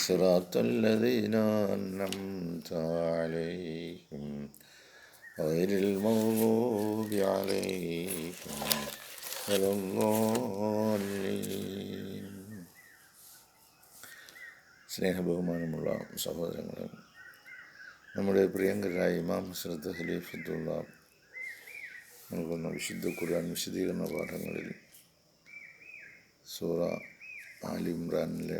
صراط الذين أنعمت عليهم غير المغضوب عليهم ولا الضالين സ്നേഹബഹുമാനമുള്ള സഹോദരങ്ങളെ നമ്മുടെ പ്രിയങ്കരായ ഇമാം ഹസ്രത്ത് ഖലീഫത്തുള്ള നൽകുന്ന വിശുദ്ധ ഖുർആൻ വിശദീകരണ പാഠങ്ങളിൽ സൂറ ആലി ഇമ്രാനിലെ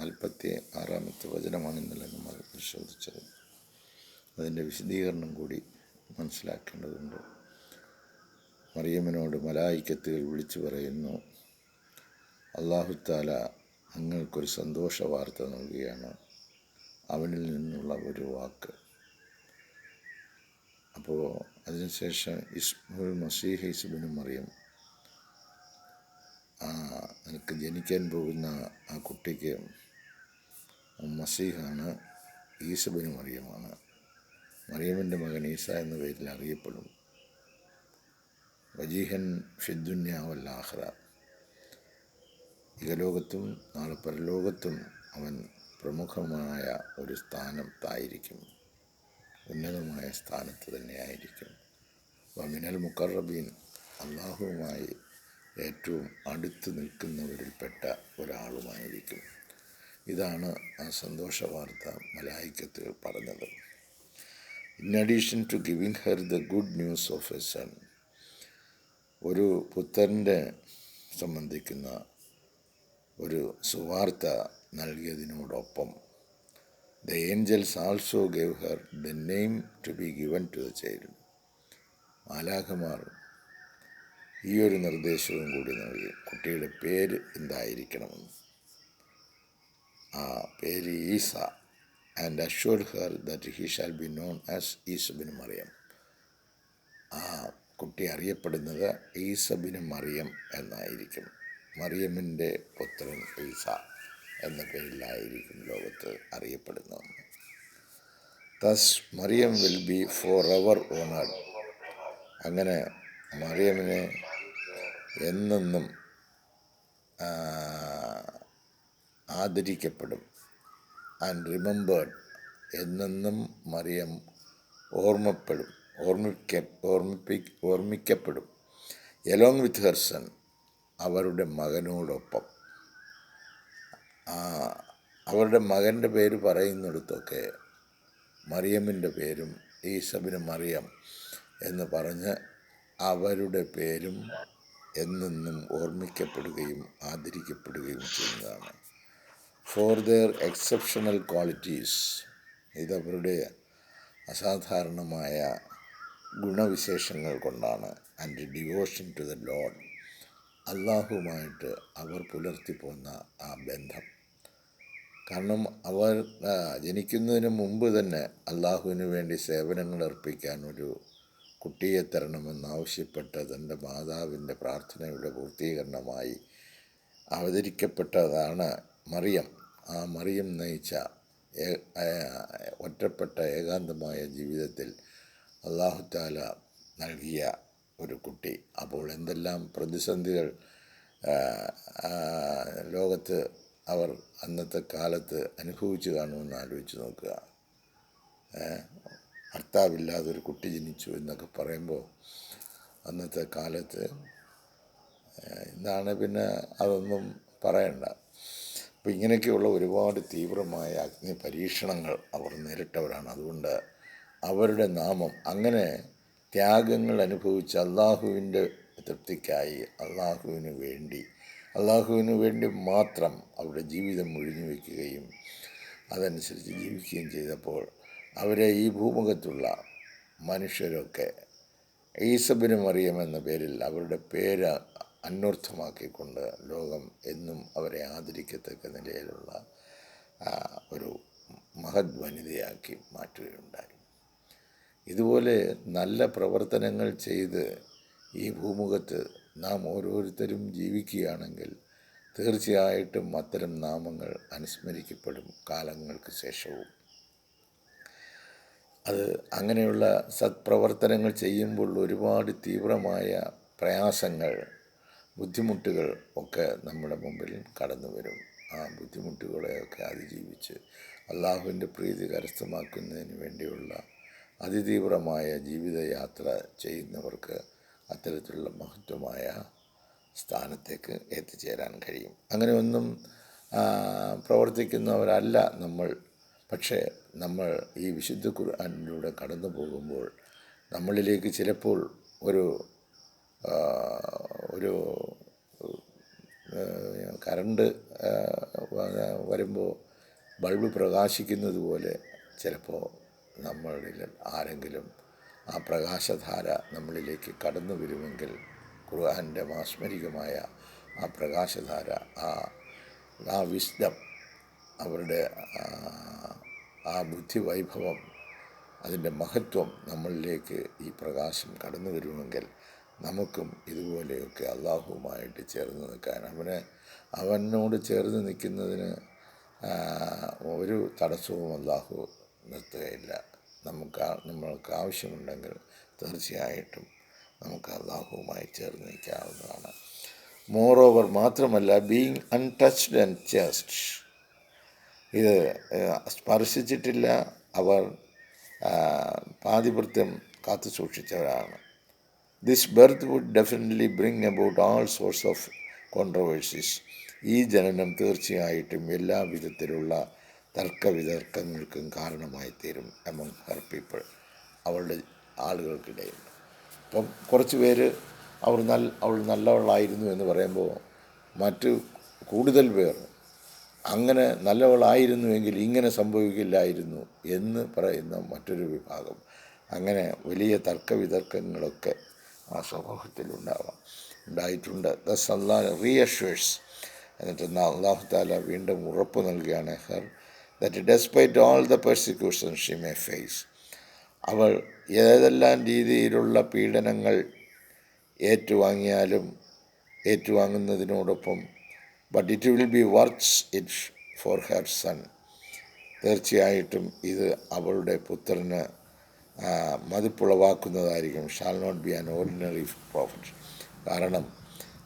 നാൽപ്പത്തി ആറാമത്തെ വചനമാണ് ഇന്നലെ നമ്മൾ പരിശോധിച്ചത്. അതിന്റെ വിശദീകരണം കൂടി മനസ്സിലാക്കേണ്ടതുണ്ട്. മറിയമ്മനോട് മലായിക്കത്തുകൾ വിളിച്ചു പറയുന്നു അള്ളാഹുത്താല അങ്ങൾക്കൊരു സന്തോഷ വാർത്ത നൽകുകയാണ്. അവനിൽ നിന്നുള്ള ഒരു വാക്ക്. അപ്പോൾ അതിനുശേഷം ഇസ്മുൽ മസീഹ് ഇസ്ബിനും മറിയം ആ നിനക്ക് ജനിക്കാൻ പോകുന്ന ആ കുട്ടിക്ക് മസീഹാണ് ഈസബിന് മറിയമാണ്. മറിയമിന്റെ മകൻ ഈസ എന്ന പേരിൽ അറിയപ്പെടും വജീഹൻ ഫിദ്ദുന്യാവല്ലാഹ്റ ഇഹലോകത്തും നാളെ പരലോകത്തും അവൻ പ്രമുഖമായ ഒരു സ്ഥാനത്തായിരിക്കും. ഉന്നതമായ സ്ഥാനത്ത് തന്നെയായിരിക്കും. വമിനൽ മുക്കറബീൻ അള്ളാഹുവുമായി ഏറ്റവും അടുത്ത് നിൽക്കുന്നവരിൽപ്പെട്ട ഒരാളുമായിരിക്കും. ഇതാണ് ആ സന്തോഷ വാർത്ത മലായിക്കത്ത് പറഞ്ഞത്. In addition to giving her the good news of a son ഒരു പുത്രന്റെ സംബന്ധിക്കുന്ന ഒരു സുവാർത്ത നൽകിയതിനോടൊപ്പം the angels also gave her the name to be given to the child മാലാഖമാർ ഈ ഒരു നിർദ്ദേശവും കൂടി നൽകി. കുട്ടിയുടെ പേര് എന്തായിരിക്കണമെന്ന്. പേര് Isa. And assured her that he shall be known as Isa bin Maryam. ആ കുട്ടി അറിയപ്പെടുന്നത് ഈസബിന് മറിയം എന്നായിരിക്കും. മറിയമ്മിന്റെ പുത്രൻ ഈസ എന്ന പേരിലായിരിക്കും ലോകത്ത് അറിയപ്പെടുന്നത്. Thus Maryam will be forever honoured അങ്ങനെ മറിയമിനെ എന്നെന്നും ആദരിക്കപ്പെടും. ആൻഡ് റിമെമ്പേർഡ് എന്നെന്നും മറിയം ഓർമ്മപ്പെടും ഓർമ്മിക്ക ഓർമ്മിപ്പി ഓർമ്മിക്കപ്പെടും. എലോങ് വിത്ത് ഹെർസൺ അവരുടെ മകനോടൊപ്പം. അവരുടെ മകന്റെ പേര് പറയുന്നിടത്തൊക്കെ മറിയമ്മിന്റെ പേരും ഈസബിന് മറിയം എന്ന് പറഞ്ഞ് അവരുടെ പേരും എന്നെന്നും ഓർമ്മിക്കപ്പെടുകയും ആദരിക്കപ്പെടുകയും ചെയ്യുന്നതാണ്. For their exceptional qualities. ഇതവരുടെ അസാധാരണമായ ഗുണവിശേഷങ്ങൾ കൊണ്ടാണ് and devotion to the Lord അള്ളാഹുമായിട്ട് അവർ പുലർത്തിപ്പോന്ന ആ ബന്ധം. കാരണം അവർ ജനിക്കുന്നതിന് മുമ്പ് തന്നെ അള്ളാഹുവിന് വേണ്ടി സേവനങ്ങൾ അർപ്പിക്കാൻ ഒരു കുട്ടിയെ തരണമെന്നാവശ്യപ്പെട്ട് തന്റെ മാതാവിന്റെ പ്രാർത്ഥനയുടെ പൂർത്തീകരണമായി അവതരിക്കപ്പെട്ടതാണ് മറിയം ആ മറിയം നയിച്ച ഒറ്റപ്പെട്ട ഏകാന്തമായ ജീവിതത്തിൽ അള്ളാഹുത്താല നൽകിയ ഒരു കുട്ടി. അപ്പോൾ എന്തെല്ലാം പ്രതിസന്ധികൾ ലോകത്ത് അവർ അന്നത്തെ കാലത്ത് അനുഭവിച്ചു കാണുമെന്ന് ആലോചിച്ച് നോക്കുക. ഭർത്താവില്ലാതെ ഒരു കുട്ടി ജനിച്ചു എന്നൊക്കെ പറയുമ്പോൾ അന്നത്തെ കാലത്ത് ഇന്നാണ് പിന്നെ അതൊന്നും പറയണ്ട. അപ്പോൾ ഇങ്ങനെയൊക്കെയുള്ള ഒരുപാട് തീവ്രമായ അഗ്നി പരീക്ഷണങ്ങൾ അവർ നേരിട്ടവരാണ്. അതുകൊണ്ട് അവരുടെ നാമം അങ്ങനെ ത്യാഗങ്ങൾ അനുഭവിച്ച് അള്ളാഹുവിന്റെ തൃപ്തിക്കായി അള്ളാഹുവിന് വേണ്ടി അള്ളാഹുവിന് വേണ്ടി മാത്രം അവരുടെ ജീവിതം ഒഴിഞ്ഞു വയ്ക്കുകയും അതനുസരിച്ച് ജീവിക്കുകയും ചെയ്തപ്പോൾ അവരെ ഈ ഭൂമുഖത്തുള്ള മനുഷ്യരൊക്കെ ഈസബിന് മറിയം എന്ന പേരിൽ അവരുടെ പേര് അന്വർത്ഥമാക്കിക്കൊണ്ട് ലോകം എന്നും അവരെ ആദരിക്കത്തക്ക നിലയിലുള്ള ഒരു മഹത് വനിതയാക്കി മാറ്റുകയുണ്ടായി. ഇതുപോലെ നല്ല പ്രവർത്തനങ്ങൾ ചെയ്ത് ഈ ഭൂമുഖത്ത് നാം ഓരോരുത്തരും ജീവിക്കുകയാണെങ്കിൽ തീർച്ചയായിട്ടും അത്തരം നാമങ്ങൾ അനുസ്മരിക്കപ്പെടും കാലങ്ങൾക്ക് ശേഷവും. അത് അങ്ങനെയുള്ള സത്പ്രവർത്തനങ്ങൾ ചെയ്യുമ്പോൾ ഒരുപാട് തീവ്രമായ പ്രയാസങ്ങൾ ബുദ്ധിമുട്ടുകൾ ഒക്കെ നമ്മുടെ മുമ്പിൽ കടന്നു വരും. ആ ബുദ്ധിമുട്ടുകളെയൊക്കെ അതിജീവിച്ച് അള്ളാഹുവിന്റെ പ്രീതി കരസ്ഥമാക്കുന്നതിന് വേണ്ടിയുള്ള അതിതീവ്രമായ ജീവിതയാത്ര ചെയ്യുന്നവർക്ക് അത്തരത്തിലുള്ള മഹത്വമായ സ്ഥാനത്തേക്ക് എത്തിച്ചേരാൻ കഴിയും. അങ്ങനെ ഒന്നും പ്രവർത്തിക്കുന്നവരല്ല നമ്മൾ. പക്ഷേ നമ്മൾ ഈ വിശുദ്ധ ഖുർആാനിലൂടെ കടന്നു പോകുമ്പോൾ നമ്മളിലേക്ക് ചിലപ്പോൾ ഒരു ഒരു കറണ്ട് വരുമ്പോൾ ബൾബ് പ്രകാശിക്കുന്നത് പോലെ ചിലപ്പോൾ നമ്മളിൽ ആരെങ്കിലും ആ പ്രകാശധാര നമ്മളിലേക്ക് കടന്നു വരുമെങ്കിൽ ഖുർആാന്റെ മാസ്മരികമായ ആ പ്രകാശധാര ആ ആ വിസ്ഡം അവരുടെ ആ ബുദ്ധിവൈഭവം അതിന്റെ മഹത്വം നമ്മളിലേക്ക് ഈ പ്രകാശം കടന്നു വരുമെങ്കിൽ നമുക്കും ഇതുപോലെയൊക്കെ അള്ളാഹുവുമായിട്ട് ചേർന്ന് നിൽക്കാൻ അവന് അവനോട് ചേർന്ന് നിൽക്കുന്നതിന് ഒരു തടസ്സവും അള്ളാഹു നിർത്തുകയില്ല. നമുക്ക് നമ്മൾക്ക് ആവശ്യമുണ്ടെങ്കിൽ തീർച്ചയായിട്ടും നമുക്ക് അള്ളാഹുവുമായി ചേർന്ന് നിൽക്കാവുന്നതാണ്. മോർ ഓവർ മാത്രമല്ല ബീങ് അൺടച്ച്ഡ് ആൻഡ് ചേസ്റ്റ് ഇത് സ്പർശിച്ചിട്ടില്ല. അവർ പാതിവൃത്യം കാത്തു സൂക്ഷിച്ചവരാണ് this birth would definitely bring about all source of controversies ഈ ജനനം തീർച്ചയായിട്ടും എല്ലാ വിധത്തിലുള്ള തർക്കവിതർക്കങ്ങൾക്കും കാരണമായി തീരും എമംഗ് ഹർ പീപ്പിൾ അവളുടെ ആളുകൾക്കിടയിൽ. അപ്പം കുറച്ച് പേര് അവർ നല്ല അവൾ നല്ലവളായിരുന്നു എന്ന് പറയുമ്പോൾ മറ്റ് കൂടുതൽ പേർ അങ്ങനെ നല്ലവളായിരുന്നുവെങ്കിൽ ഇങ്ങനെ സംഭവിക്കില്ലായിരുന്നു എന്ന് പറയുന്ന മറ്റൊരു വിഭാഗം. അങ്ങനെ വലിയ തർക്കവിതർക്കങ്ങളൊക്കെ ആ സമൂഹത്തിൽ ഉണ്ടാവാം ഉണ്ടായിട്ടുണ്ട്. ദസ് അല്ലാ റീഅഷ്വേഴ്സ് എന്നിട്ട് എന്നാൽ അള്ളാഹു താല വീണ്ടും ഉറപ്പ് നൽകുകയാണ്. Her that despite all the persecution she may face അവൾ ഏതെല്ലാം രീതിയിലുള്ള പീഡനങ്ങൾ ഏറ്റുവാങ്ങിയാലും ഏറ്റുവാങ്ങുന്നതിനോടൊപ്പം but it will be works it for her son തീർച്ചയായിട്ടും ഇത് അവളുടെ പുത്രന് മതിപ്പുളവാക്കുന്നതായിരിക്കും. Shall not be an ordinary prophet കാരണം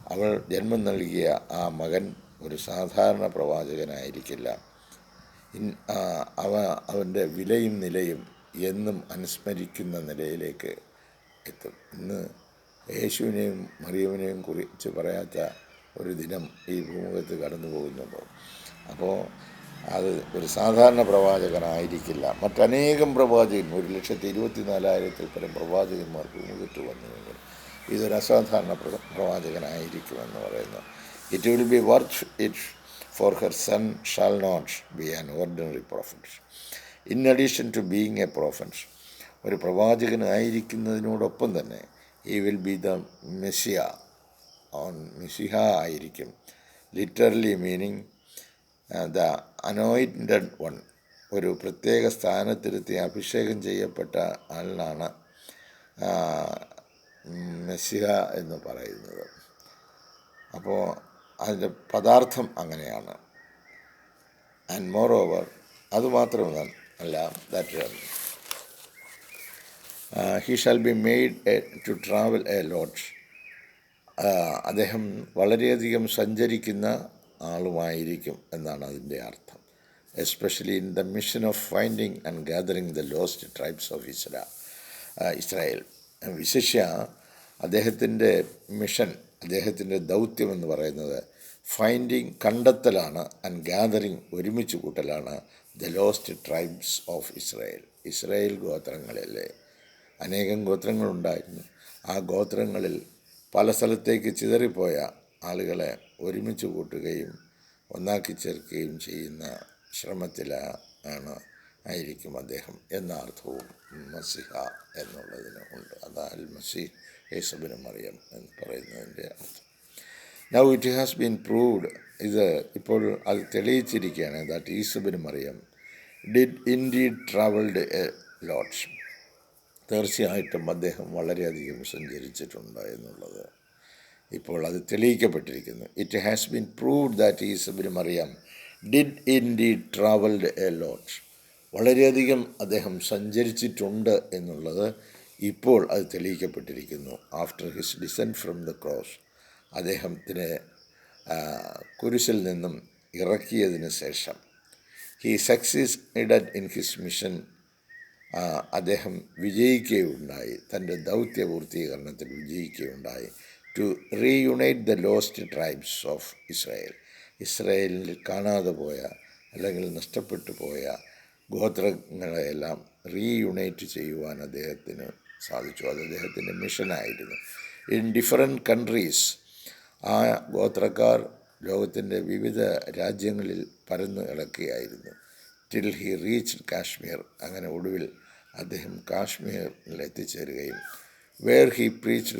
അവൾ ജന്മം നൽകിയ ആ മകൻ ഒരു സാധാരണ പ്രവാചകനായിരിക്കില്ല. അവ അവന്റെ വിലയും നിലയും എന്നും അനുസ്മരിക്കുന്ന നിലയിലേക്ക് എത്തും. ഇന്ന് യേശുവിനെയും മറിയവിനെയും കുറിച്ച് പറയാത്ത ഒരു ദിനം ഈ ഭൂമുഖത്ത് കടന്നു പോകുന്നുണ്ടോ അപ്പോൾ അത് ഒരു സാധാരണ പ്രവാചകനായിരിക്കില്ല. മറ്റനേകം പ്രവാചകൻ ഒരു ലക്ഷത്തി ഇരുപത്തി നാലായിരത്തിൽ പരം പ്രവാചകന്മാർക്ക് മുന്നിട്ട് വന്നുവെങ്കിൽ ഇതൊരു അസാധാരണ പ്ര- പ്രവാചകനായിരിക്കുമെന്ന് പറയുന്നു. It will be worth it for her son shall not be an ordinary prophet in addition to being a prophet ഒരു പ്രവാചകനായിരിക്കുന്നതിനോടൊപ്പം തന്നെ he will be the messiah on മെസ്സിഹ ആയിരിക്കും. Literally meaning the anointed one ഒരു പ്രത്യേക സ്ഥാനത്തിരുത്തി അഭിഷേകം ചെയ്യപ്പെട്ട ആളിനാണ് മെസ്സിഹ എന്ന് പറയുന്നത്. അപ്പോൾ അതിന്റെ പദാർത്ഥം അങ്ങനെയാണ്. ആൻഡ് മോർ ഓവർ അതുമാത്രമല്ല അല്ല that he shall be made a to travel a lot അദ്ദേഹം വളരെയധികം സഞ്ചരിക്കുന്ന ആളുമായിരിക്കും എന്നാണ് അതിന്റെ അർത്ഥം. Especially in the mission of finding and gathering the lost tribes of Isra Israel വിശിഷ്യ അദ്ദേഹത്തിന്റെ മിഷൻ അദ്ദേഹത്തിന്റെ ദൗത്യം എന്ന് പറയുന്നത് ഫൈൻഡിങ് കണ്ടെത്തലാണ് ആൻഡ് ഗാദറിങ് ഒരുമിച്ച് കൂട്ടലാണ് the lost tribes of Israel Israel ഗോത്രങ്ങളിലെ അനേകം ഗോത്രങ്ങളുണ്ടായിരുന്നു. ആ ഗോത്രങ്ങളിൽ പല സ്ഥലത്തേക്ക് ചിതറിപ്പോയ ആളുകളെ ഒരുമിച്ച് കൂട്ടുകയും ഒന്നാക്കി ചേർക്കുകയും ചെയ്യുന്ന ശ്രമത്തിലാണ് ആയിരിക്കും അദ്ദേഹം എന്ന അർത്ഥവും മസിഹ എന്നുള്ളതിന് ഉണ്ട്. അത് അൽ മസീഹ് യേശുബിന് മറിയം എന്ന് പറയുന്നതിന്റെ അർത്ഥം. Now it has been proved ഇത് ഇപ്പോൾ അത് തെളിയിച്ചിരിക്കുകയാണ് that യേശുബിന് Maryam did indeed travelled a lots തീർച്ചയായിട്ടും അദ്ദേഹം വളരെയധികം സഞ്ചരിച്ചിട്ടുണ്ട് എന്നുള്ളത് ഇപ്പോൾ അത് തെളിയിക്കപ്പെട്ടിരിക്കുന്നു. It has been proved that Isa Maryam did indeed travelled a lot വളരെയധികം അദ്ദേഹം സഞ്ചരിച്ചിട്ടുണ്ട് എന്നുള്ളത് ഇപ്പോൾ അത് തെളിയിക്കപ്പെട്ടിരിക്കുന്നു. After his descent from the cross അദ്ദേഹത്തിന് കുരിശിൽ നിന്നും ഇറക്കിയതിന് ശേഷം. He succeeded in his mission അദ്ദേഹം വിജയിക്കുകയുണ്ടായി. തന്റെ ദൗത്യ പൂർത്തീകരണത്തിൽ വിജയിക്കുകയുണ്ടായി. To reunite the lost tribes of Israel ഇസ്രായേലിൽ കാണാതെ പോയ അല്ലെങ്കിൽ നഷ്ടപ്പെട്ടു പോയ ഗോത്രങ്ങളെയെല്ലാം റീയുണൈറ്റ് ചെയ്യുവാൻ അദ്ദേഹത്തിന് സാധിച്ചു. അത് അദ്ദേഹത്തിന്റെ മിഷനായിരുന്നു ഇൻ ഡിഫറെന്റ് കൺട്രീസ് ആ ഗോത്രക്കാർ ലോകത്തിന്റെ വിവിധ രാജ്യങ്ങളിൽ പരന്നു കിടക്കുകയായിരുന്നു. ടിൽ ഹി റീച്ച് കാശ്മീർ അങ്ങനെ ഒടുവിൽ അദ്ദേഹം കാശ്മീരിൽ എത്തിച്ചേരുകയും where he preach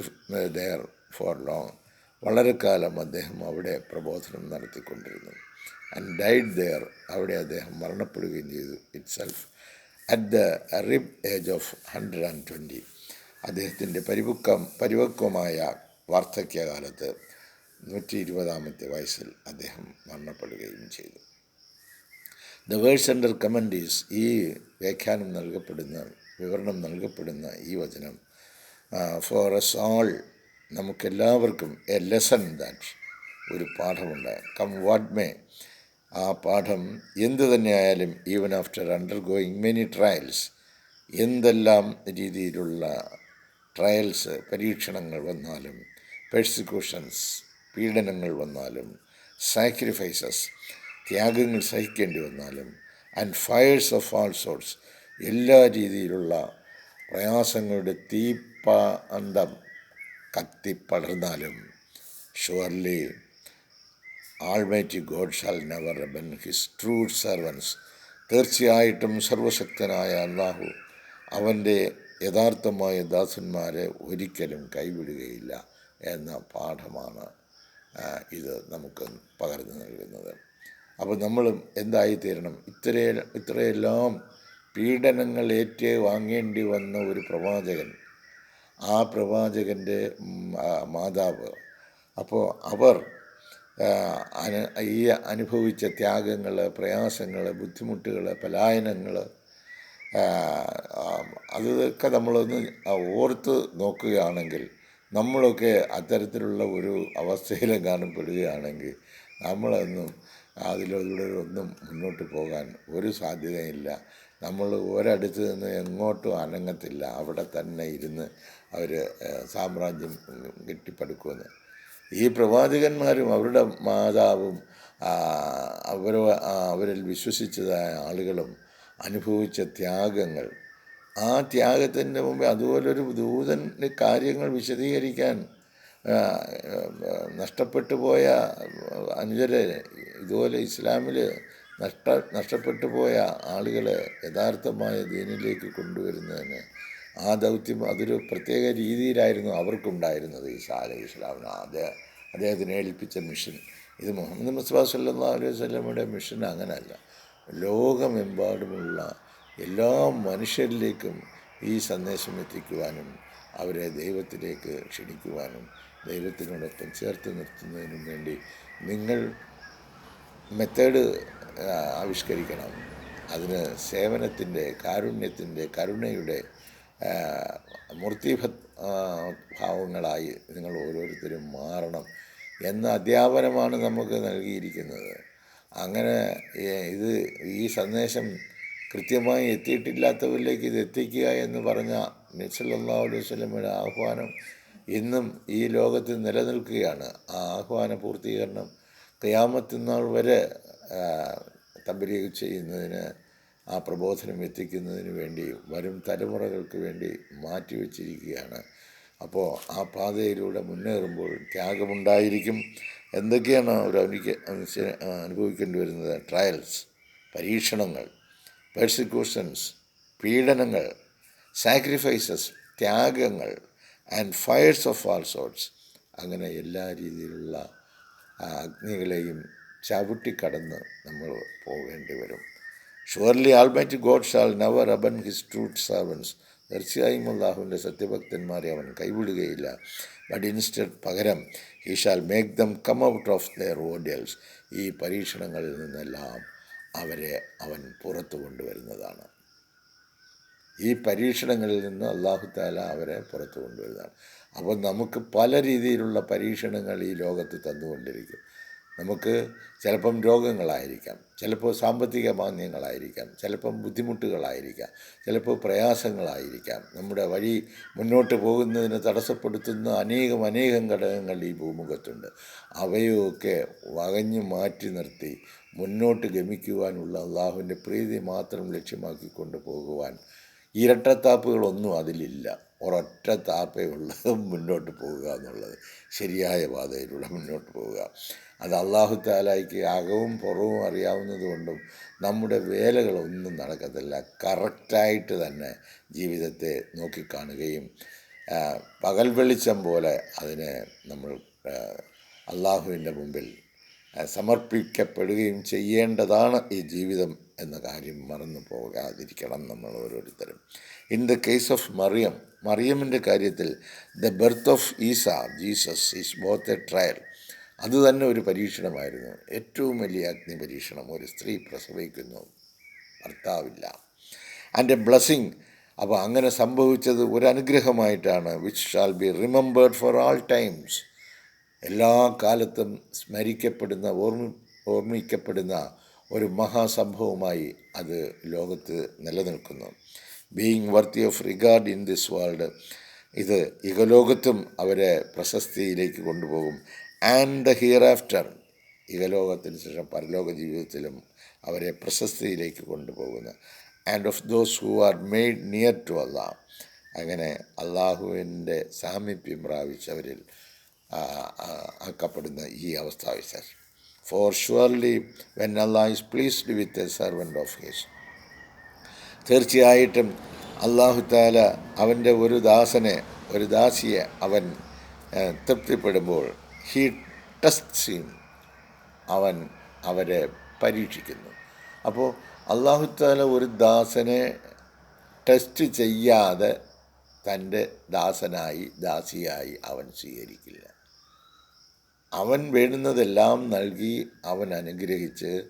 there for long വളരെ കാലം അദ്ദേഹം അവിടെ പ്രബോധനം നടത്തിക്കൊണ്ടിരുന്നു. ആൻഡ് ഡൈഡ് ദെയർ അവിടെ അദ്ദേഹം മരണപ്പെടുകയും ചെയ്തു itself at the ripe age of hundred and twenty അദ്ദേഹത്തിന്റെ പരിപക്വം പരിപക്വമായ വാർദ്ധക്യകാലത്ത് നൂറ്റി ഇരുപതാമത്തെ വയസ്സിൽ അദ്ദേഹം മരണപ്പെടുകയും ചെയ്തു. ദ വേഴ്സ് അണ്ടർ കമന്റീസ് ഈ വ്യാഖ്യാനം നൽകപ്പെടുന്ന വിവരണം നൽകപ്പെടുന്ന ഈ വചനം ഫോർ എസ് ഓൾ നമുക്കെല്ലാവർക്കും എ ലെസൺ ദാറ്റ് ഒരു പാഠമുണ്ട്. Come what may. ആ പാഠം എന്തു തന്നെയായാലും even after undergoing many trials എന്തെല്ലാം രീതിയിലുള്ള ട്രയൽസ് പരീക്ഷണങ്ങൾ വന്നാലും പെർസിക്യൂഷൻസ് പീഡനങ്ങൾ വന്നാലും സാക്രിഫൈസസ് ത്യാഗങ്ങൾ സഹിക്കേണ്ടി വന്നാലും and fires of all sorts എല്ലാ രീതിയിലുള്ള പ്രയാസങ്ങളുടെ തീപ്പ തീപ്പാന്തം കത്തിപ്പടർന്നാലും surely almighty God shall never റബൻ his true servants തീർച്ചയായിട്ടും സർവശക്തനായ അള്ളാഹു അവന്റെ യഥാർത്ഥമായ ദാസന്മാരെ ഒരിക്കലും കൈവിടുകയില്ല എന്ന പാഠമാണ് ഇത് നമുക്ക് പകർന്നു നൽകുന്നത്. അപ്പോൾ നമ്മളും എന്തായിത്തീരണം? ഇത്രേ ഇത്രയെല്ലാം പീഡനങ്ങൾ ഏറ്റ് വാങ്ങേണ്ടി വന്ന ഒരു പ്രവാചകൻ ആ പ്രവാചകന്റെ മാതാവ്. അപ്പോൾ അവർ അനു ഈ അനുഭവിച്ച ത്യാഗങ്ങൾ പ്രയാസങ്ങൾ ബുദ്ധിമുട്ടുകൾ പലായനങ്ങൾ അതൊക്കെ നമ്മളൊന്ന് ഓർത്ത് നോക്കുകയാണെങ്കിൽ നമ്മളൊക്കെ അത്തരത്തിലുള്ള ഒരു അവസ്ഥയിൽ കാണപ്പെടുകയാണെങ്കിൽ നമ്മളൊന്നും അതിലൂടെ ഒന്നും മുന്നോട്ട് പോകാൻ ഒരു സാധ്യതയില്ല. നമ്മൾ ഒരിടത്ത് നിന്ന് എങ്ങോട്ടും അനങ്ങത്തില്ല. അവിടെ തന്നെ ഇരുന്ന് അവർ സാമ്രാജ്യം കെട്ടിപ്പടുക്കുമെന്ന്. ഈ പ്രവാചകന്മാരും അവരുടെ മാതാവും അവർ അവരിൽ വിശ്വസിച്ചതായ ആളുകളും അനുഭവിച്ച ത്യാഗങ്ങൾ ആ ത്യാഗത്തിന്റെ മുമ്പ് അതുപോലൊരു ദൂതന്റെ കാര്യങ്ങൾ വിശദീകരിക്കാൻ നഷ്ടപ്പെട്ടു പോയ അനുജരെ ഇതുപോലെ ഇസ്ലാമിൽ നഷ്ട നഷ്ടപ്പെട്ടു പോയ ആളുകളെ യഥാർത്ഥമായ ദീനിലേക്ക് കൊണ്ടുവരുന്നതിന് ആ ദൗത്യം അതൊരു പ്രത്യേക രീതിയിലായിരുന്നു അവർക്കുണ്ടായിരുന്നത് ഈ സാല ഇസ്ലാമിന്. അദ്ദേഹം അദ്ദേഹത്തിന് ഏൽപ്പിച്ച മിഷൻ. ഇത് മുഹമ്മദ് മുസ്ബാ സല്ലാ അലൈഹി സ്വലമയുടെ മിഷൻ അങ്ങനെയല്ല ലോകമെമ്പാടുമുള്ള എല്ലാ മനുഷ്യരിലേക്കും ഈ സന്ദേശം എത്തിക്കുവാനും അവരെ ദൈവത്തിലേക്ക് ക്ഷണിക്കുവാനും ദൈവത്തിനോടൊപ്പം ചേർത്ത് നിർത്തുന്നതിനും വേണ്ടി നിങ്ങൾ മെത്തേഡ് ആവിഷ്കരിക്കണം. അതിന് സേവനത്തിന്റെ കാരുണ്യത്തിന്റെ കരുണയുടെ മൂർത്തിഭ ഭാവങ്ങളായി നിങ്ങൾ ഓരോരുത്തരും മാറണം എന്ന അധ്യാപനമാണ് നമുക്ക് നൽകിയിരിക്കുന്നത്. അങ്ങനെ ഇത് ഈ സന്ദേശം കൃത്യമായി എത്തിയിട്ടില്ലാത്തവരിലേക്ക് ഇത് എത്തിക്കുക എന്ന് പറഞ്ഞ നബ്സല്ലാ അലൈഹി ആഹ്വാനം ഇന്നും ഈ ലോകത്ത് നിലനിൽക്കുകയാണ്. ആ ആഹ്വാന പൂർത്തീകരണം ക്യാമത്തിനാൾ വരെ തമ്പലീഗ് ചെയ്യുന്നതിന് ആ പ്രബോധനം എത്തിക്കുന്നതിന് വേണ്ടി വരും തലമുറകൾക്ക് വേണ്ടി മാറ്റിവെച്ചിരിക്കുകയാണ്. അപ്പോൾ ആ പാതയിലൂടെ മുന്നേറുമ്പോൾ ത്യാഗമുണ്ടായിരിക്കും. എന്തൊക്കെയാണ് അവർ അനുഭവിക്ക അനുഭവിക്കേണ്ടി വരുന്നത്? ട്രയൽസ് പരീക്ഷണങ്ങൾ പെർസിക്യൂഷൻസ് പീഡനങ്ങൾ സാക്രിഫൈസസ് ത്യാഗങ്ങൾ and fires of all sorts അങ്ങനെ എല്ലാ രീതിയിലുള്ള അഗ്നികളെയും ചവിട്ടിക്കടന്ന് നമ്മൾ പോകേണ്ടി വരും. Surely almighty God shall never abandon his true servants തീർച്ചയായും അള്ളാഹുവിന്റെ സത്യഭക്തന്മാരെ അവൻ കൈവിടുകയില്ല. ബട്ട് ഇൻസ്റ്റഡ് പകരം he shall make them come out of their ordeals ഈ പരീക്ഷണങ്ങളിൽ നിന്നെല്ലാം അവരെ അവൻ പുറത്തു കൊണ്ടുവരുന്നതാണ്. ഈ പരീക്ഷണങ്ങളിൽ നിന്ന് അള്ളാഹു താല അവരെ പുറത്തു കൊണ്ടുവരുന്നതാണ്. അപ്പോൾ നമുക്ക് പല രീതിയിലുള്ള പരീക്ഷണങ്ങൾ ഈ ലോകത്ത് തന്നുകൊണ്ടിരിക്കും. നമുക്ക് ചിലപ്പം രോഗങ്ങളായിരിക്കാം ചിലപ്പോൾ സാമ്പത്തിക മാന്യങ്ങളായിരിക്കാം ചിലപ്പം ബുദ്ധിമുട്ടുകളായിരിക്കാം ചിലപ്പോൾ പ്രയാസങ്ങളായിരിക്കാം. നമ്മുടെ വഴി മുന്നോട്ട് പോകുന്നതിന് തടസ്സപ്പെടുത്തുന്ന അനേകം അനേകം ഘടകങ്ങൾ ഈ ഭൂമുഖത്തുണ്ട്. അവയൊക്കെ വകഞ്ഞു മാറ്റി നിർത്തി മുന്നോട്ട് ഗമിക്കുവാനുള്ള അള്ളാഹുവിന്റെ പ്രീതി മാത്രം ലക്ഷ്യമാക്കിക്കൊണ്ട് പോകുവാൻ ഇരട്ടത്താപ്പുകളൊന്നും അതിലില്ല. ഒരൊറ്റ താപ്പേ ഉള്ളത് മുന്നോട്ട് പോവുക എന്നുള്ളത്. ശരിയായ പാതയിലൂടെ മുന്നോട്ട് പോവുക. അത് അള്ളാഹു താലായിക്ക് അകവും പുറവും അറിയാവുന്നതുകൊണ്ടും നമ്മുടെ വേലകളൊന്നും നടക്കത്തില്ല. കറക്റ്റായിട്ട് തന്നെ ജീവിതത്തെ നോക്കിക്കാണുകയും പകൽ വെളിച്ചം പോലെ അതിനെ നമ്മൾ അള്ളാഹുവിന്റെ മുമ്പിൽ സമർപ്പിക്കപ്പെടുകയും ചെയ്യേണ്ടതാണ് ഈ ജീവിതം എന്ന കാര്യം മറന്നു പോകാതിരിക്കണം നമ്മൾ ഓരോരുത്തരും. In the case of Maryam മറിയമിന്റെ കാര്യത്തിൽ the birth of Isa Jesus is both a trial അത് തന്നെ ഒരു പരീക്ഷണമായിരുന്നു. ഏറ്റവും വലിയ അഗ്നി പരീക്ഷണം. ഒരു സ്ത്രീ പ്രസവിക്കുന്നു ഭർത്താവില്ല. ആൻഡ് എ ബ്ലസ്സിങ് അപ്പോൾ അങ്ങനെ സംഭവിച്ചത് ഒരു അനുഗ്രഹമായിട്ടാണ് which shall be remembered for all times എല്ലാ കാലത്തും സ്മരിക്കപ്പെടുന്ന ഓർമ്മ ഓർമ്മിക്കപ്പെടുന്ന ഒരു മഹാസംഭവമായി അത് ലോകത്ത് നിലനിൽക്കുന്നു. Being worthy of regard in this world ഇത് ഇഹലോകത്തും അവരെ പ്രശസ്തിയിലേക്ക് കൊണ്ടുപോകും. ആൻഡ് ദ ഹിയർ ആഫ്റ്റർ ഇഹലോകത്തിന് ശേഷം പരലോക ജീവിതത്തിലും അവരെ പ്രശസ്തിയിലേക്ക് കൊണ്ടുപോകുന്നു. And of those who are made near to Allah അങ്ങനെ അള്ളാഹുവിന്റെ സാമീപ്യം പ്രാപിച്ചവരിൽ ആക്കപ്പെടുന്ന ഈ അവസ്ഥാവിശേഷം. For surely when Allah is pleased with a servant of his തീർച്ചയായിട്ടും അള്ളാഹു താല അവന്റെ ഒരു ദാസനെ ഒരു ദാസിയെ അവൻ തൃപ്തിപ്പെടുമ്പോൾ ഹീ ടെസ്റ്റ് സീം അവൻ അവരെ പരീക്ഷിക്കുന്നു. അപ്പോൾ അള്ളാഹു താല ഒരു ദാസനെ ടെസ്റ്റ് ചെയ്യാതെ തന്റെ ദാസനായി ദാസിയായി അവൻ സ്വീകരിക്കില്ല. അവൻ വേണ്ടുന്നതെല്ലാം നൽകി അവൻ അനുഗ്രഹിച്ച്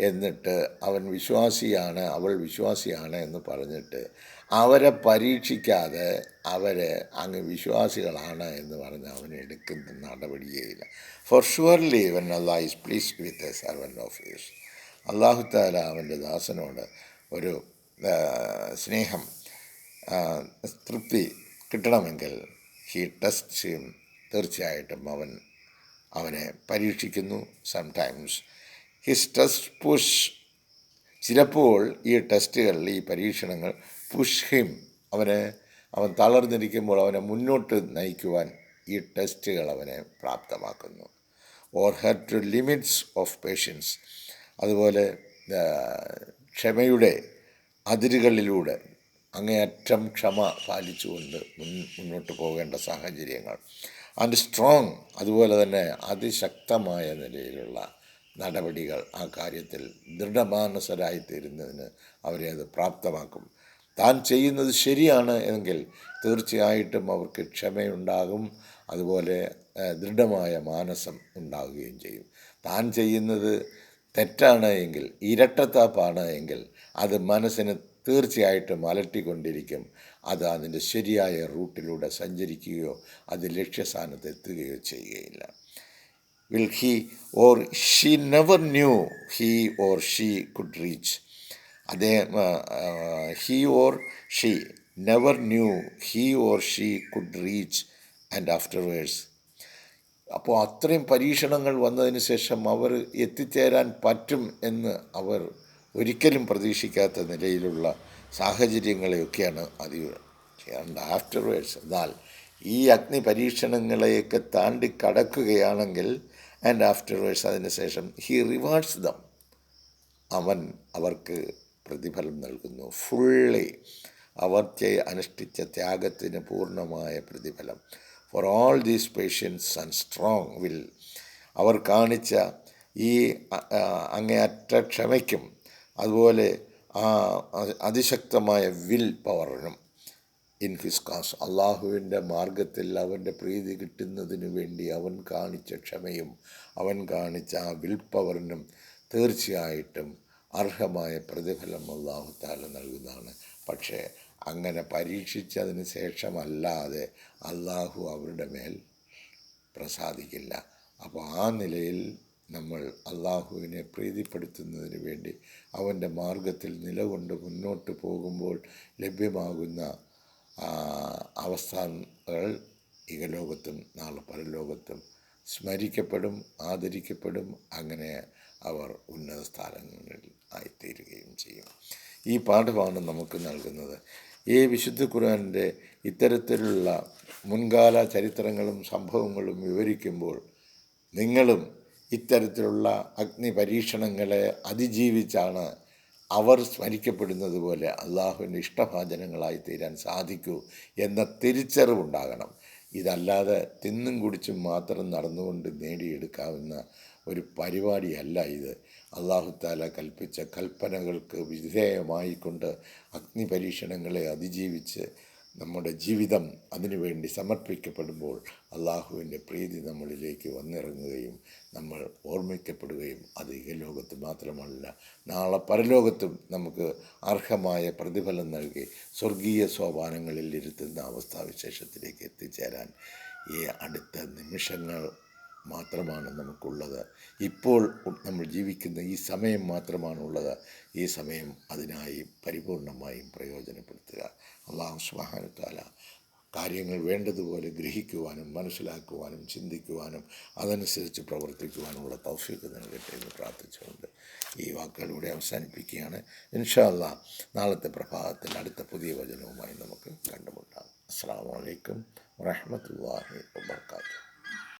എന്നിട്ട് അവൻ വിശ്വാസിയാണ് അവൾ വിശ്വാസിയാണ് എന്ന് പറഞ്ഞിട്ട് അവരെ പരീക്ഷിക്കാതെ അവരെ അങ്ങ് വിശ്വാസികളാണ് എന്ന് പറഞ്ഞ് അവൻ എടുക്കുന്ന നടപടിയേയില്ല. For surely when Allah is please with a servant of അള്ളാഹു താല അവന്റെ ദാസനോട് ഒരു സ്നേഹം തൃപ്തി കിട്ടണമെങ്കിൽ ഹീ ടെസ്റ്റ് ചെയ്യും തീർച്ചയായിട്ടും അവൻ അവനെ പരീക്ഷിക്കുന്നു സംടൈംസ് ഹിസ് ടെസ്റ്റ് പുഷ് ചിലപ്പോൾ ഈ ടെസ്റ്റുകൾ ഈ പരീക്ഷണങ്ങൾ പുഷ് ഹിം അവനെ അവൻ തളർന്നിരിക്കുമ്പോൾ അവനെ മുന്നോട്ട് നയിക്കുവാൻ ഈ ടെസ്റ്റുകൾ അവനെ പ്രാപ്തമാക്കുന്നു. Or her to limits of patience അതുപോലെ ക്ഷമയുടെ അതിരുകളിലൂടെ അങ്ങേയറ്റം ക്ഷമ പാലിച്ചുകൊണ്ട് മുൻ മുന്നോട്ട് പോകേണ്ട സാഹചര്യങ്ങൾ. ആൻഡ് സ്ട്രോങ് അതുപോലെ തന്നെ അതിശക്തമായ നിലയിലുള്ള നടപടികൾ ആ കാര്യത്തിൽ ദൃഢമാനസരായി തീരുന്നതിന് അവരെ അത് പ്രാപ്തമാക്കും. താൻ ചെയ്യുന്നത് ശരിയാണ് എങ്കിൽ തീർച്ചയായിട്ടും അവർക്ക് ക്ഷമയുണ്ടാകും. അതുപോലെ ദൃഢമായ മാനസം ഉണ്ടാവുകയും ചെയ്യും. താൻ ചെയ്യുന്നത് തെറ്റാണ് എങ്കിൽ ഇരട്ടത്താപ്പാണ് എങ്കിൽ അത് മനസ്സിന് തീർച്ചയായിട്ടും അലട്ടിക്കൊണ്ടിരിക്കും. അത് അതിന്റെ ശരിയായ റൂട്ടിലൂടെ സഞ്ചരിക്കുകയോ അത് ലക്ഷ്യസ്ഥാനത്ത് എത്തുകയോ ചെയ്യുകയില്ല. Will he or she never knew he or she could reach അദ്ദേഹം he or she never knew he or she could reach and afterwards അപ്പോൾ അത്രയും പരീക്ഷണങ്ങൾ വന്നതിന് ശേഷം അവർ എത്തിച്ചേരാൻ പറ്റും എന്ന് അവർ ഒരിക്കലും പ്രതീക്ഷിക്കാത്ത നിലയിലുള്ള സാഹചര്യങ്ങളെയൊക്കെയാണ് അത് ആഫ്റ്റർ വേഴ്സ് എന്നാൽ ഈ അഗ്നി പരീക്ഷണങ്ങളെയൊക്കെ താണ്ടി കടക്കുകയാണെങ്കിൽ ആൻഡ് ആഫ്റ്റർവേഴ്സ് അതിന് ശേഷം ഹി റിവാർഡ്സ് ദം അവൻ അവർക്ക് പ്രതിഫലം നൽകുന്നു. ഫുള്ളി അവർ അനുഷ്ഠിച്ച ത്യാഗത്തിന് പൂർണമായ പ്രതിഫലം. For all these patience and strong will അവർ കാണിച്ച ഈ അങ്ങേയറ്റ ക്ഷമയ്ക്കും അതുപോലെ ആ അതിശക്തമായ വിൽ പവറിനും ഇൻ ഹിസ് കാസ് അള്ളാഹുവിന്റെ മാർഗത്തിൽ അവന്റെ പ്രീതി കിട്ടുന്നതിനു വേണ്ടി അവൻ കാണിച്ച ക്ഷമയും അവൻ കാണിച്ച ആ വിൽ പവറിനും തീർച്ചയായിട്ടും അർഹമായ പ്രതിഫലം അള്ളാഹു താല നൽകുന്നതാണ്. പക്ഷേ അങ്ങനെ പരീക്ഷിച്ചതിന് ശേഷമല്ലാതെ അള്ളാഹു അവരുടെ മേൽ പ്രസാദിക്കില്ല. അപ്പോൾ ആ നിലയിൽ നമ്മൾ അള്ളാഹുവിനെ പ്രീതിപ്പെടുത്തുന്നതിന് വേണ്ടി അവന്റെ മാർഗത്തിൽ നിലകൊണ്ട് മുന്നോട്ട് പോകുമ്പോൾ ലഭ്യമാകുന്ന അവസ്ഥകൾ ഇകലോകത്തും നാളെ പരലോകത്തും സ്മരിക്കപ്പെടും ആദരിക്കപ്പെടും. അങ്ങനെ അവർ ഉന്നത സ്ഥാനങ്ങളിൽ ആയിത്തീരുകയും ചെയ്യും. ഈ പാഠമാണ് നമുക്ക് നൽകുന്നത്. ഈ വിശുദ്ധ ഖുർആാനിന്റെ ഇത്തരത്തിലുള്ള മുൻകാല ചരിത്രങ്ങളും സംഭവങ്ങളും വിവരിക്കുമ്പോൾ നിങ്ങളും ഇത്തരത്തിലുള്ള അഗ്നി പരീക്ഷണങ്ങളെ അതിജീവിച്ചാണ് അവർ സ്മരിക്കപ്പെടുന്നത് പോലെ അള്ളാഹുവിന്റെ ഇഷ്ടഭാചനങ്ങളായി തീരാൻ സാധിക്കൂ എന്ന തിരിച്ചറിവുണ്ടാകണം. ഇതല്ലാതെ തിന്നും കുടിച്ചും മാത്രം നടന്നുകൊണ്ട് നേടിയെടുക്കാവുന്ന ഒരു പരിപാടിയല്ല ഇത്. അള്ളാഹുത്താല കൽപ്പിച്ച കൽപ്പനകൾക്ക് വിധേയമായിക്കൊണ്ട് അഗ്നി പരീക്ഷണങ്ങളെ അതിജീവിച്ച് നമ്മുടെ ജീവിതം അതിനുവേണ്ടി സമർപ്പിക്കപ്പെടുമ്പോൾ അള്ളാഹുവിന്റെ പ്രീതി നമ്മളിലേക്ക് വന്നിറങ്ങുകയും നമ്മൾ ഓർമ്മിക്കപ്പെടുകയും അത് ഈ ലോകത്ത് മാത്രമല്ല നാളെ പരലോകത്തും നമുക്ക് അർഹമായ പ്രതിഫലം നൽകി സ്വർഗീയ സോപാനങ്ങളിൽ ഇരുത്തുന്ന അവസ്ഥാവിശേഷത്തിലേക്ക് എത്തിച്ചേരാൻ ഈ അടുത്ത നിമിഷങ്ങൾ മാത്രമാണ് നമുക്കുള്ളത്. ഇപ്പോൾ നമ്മൾ ജീവിക്കുന്ന ഈ സമയം മാത്രമാണുള്ളത്. ഈ സമയം അതിനായി പരിപൂർണമായും പ്രയോജനപ്പെടുത്തുക. അള്ളാഹു സുബാനത്താല കാര്യങ്ങൾ വേണ്ടതുപോലെ ഗ്രഹിക്കുവാനും മനസ്സിലാക്കുവാനും ചിന്തിക്കുവാനും അതനുസരിച്ച് പ്രവർത്തിക്കുവാനുമുള്ള തൗഫീക്ക് നൽകട്ടെ എന്ന് പ്രാർത്ഥിച്ചുകൊണ്ട് ഈ വാക്കുകളിലൂടെ അവസാനിപ്പിക്കുകയാണ്. ഇൻഷാ അല്ലാ നാളത്തെ പ്രഭാതത്തിൽ അടുത്ത പുതിയ വചനവുമായി നമുക്ക് കണ്ടുമുട്ടാം. അസ്സാം വലൈക്കും വാഹമത്തല്ലാഹി വാത്തു